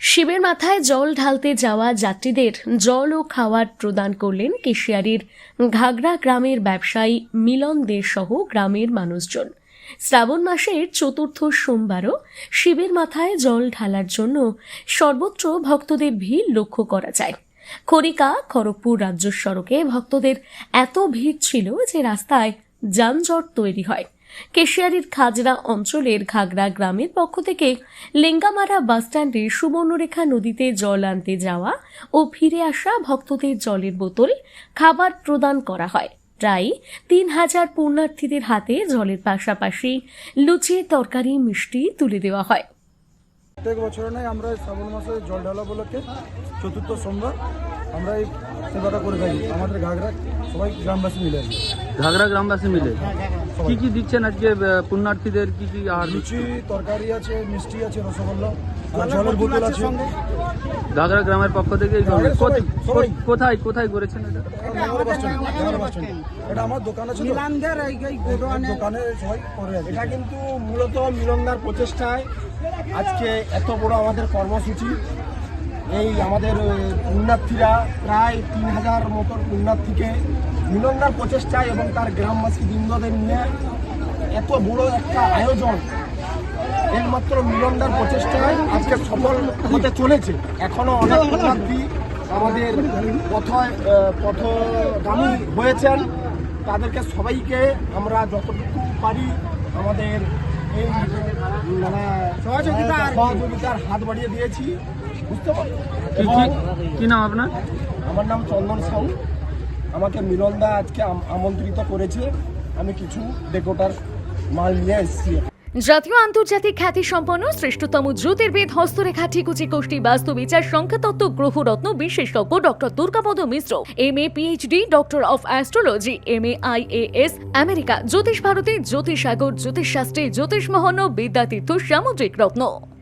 শিবের মাথায় জল ঢালতে যাওয়া যাত্রীদের জল ও খাওয়ার প্রদান করলেন কেশিয়ারির ঘাগড়া গ্রামের ব্যবসায়ী মিলন দে সহ গ্রামের মানুষজন। শ্রাবণ মাসের চতুর্থ সোমবারও শিবের মাথায় জল ঢালার জন্য সর্বত্র ভক্তদের ভিড় লক্ষ্য করা যায়। খরিকা খড়গপুর রাজ্য সড়কে ভক্তদের এত ভিড় ছিল যে রাস্তায় যানজট তৈরি হয়। কেশিয়ারির খাজরা অঞ্চলের ঘাগড়া গ্রামের পক্ষ থেকে লেঙ্গামারা বাসস্ট্যান্ডে সুবর্ণরেখা নদীতে জল আনতে যাওয়া ও ফিরে আসা ভক্তদের জলের বোতল খাবার প্রদান করা হয়। প্রায় তিন হাজার পুণ্যার্থীদের হাতে জলের পাশাপাশি লুচি, তরকারি, মিষ্টি তুলে দেওয়া হয়। প্রত্যেক বছর নয়, আমরা শ্রাবণ মাসে জল ঢালা উপলক্ষে চতুর্থ সোমবার আমরা এই সেবাটা করে থাকি। আমাদের ঘাগরা সবাই গ্রামবাসী মিলে। আর কি। গ্রামবাসী মিলে? কি কি দিচ্ছেন আজকে পুণ্যার্থীদের? কি কি আহার লুচি তরকারি আছে মিষ্টি আছে রসগোল্লা আর জলের বোতল আছে ঘাগড়া গ্রামের পক্ষ থেকে কোথায় কোথায় করেছেন এটা? আমার দোকান আছে তো। মিলানদের এই এই গোডাউনে দোকানে সবাই করে এটা কিন্তু মূলত মিলনদার প্রচেষ্টায় আজকে এত বড় আমাদের কর্মসূচি। এই আমাদের পুণ্যার্থীরা প্রায় তিন হাজার মতন পুণ্যার্থীকে মিলনদার প্রচেষ্টায় এবং তার গ্রামবাসী বৃন্দদের নিয়ে এত বড় একটা আয়োজন। একমাত্র মিলনদার প্রচেষ্টায় আজকে সফল হতে চলেছে। এখনও অনেক পুণ্যার্থী আমাদের পথ পথগামী হয়েছেন। তাদেরকে সবাইকে আমরা যতটুকু পারি আমাদের এই মানে সহযোগিতার হাত বাড়িয়ে দিয়েছি। বুঝতে কি নাম আপনার? আমার নাম চন্দন সাউ। আমাকে মিলনদা আজকে আমন্ত্রিত করেছে। আমি কিছু ডেকোটার মাল নিয়ে এসেছি। জাতীয় আন্তর্জাতিক খ্যাতি সম্পন্ন শ্রেষ্ঠতম জ্যোতির্বেদ হস্তরেখা ঠিকুচি কোষ্ঠী বাস্তু বিচার সংখ্যাতত্ত্ব গ্রহরত্ন বিশেষজ্ঞ doctor Durgapada Mishra M A PhD doctor of astrology M A IAS America জ্যোতিষ ভারতী জ্যোতিষসাগর জ্যোতিষশাস্ত্রী জ্যোতিষ মহন বিদ্যাতীর্থ সামুদ্রিক রত্ন।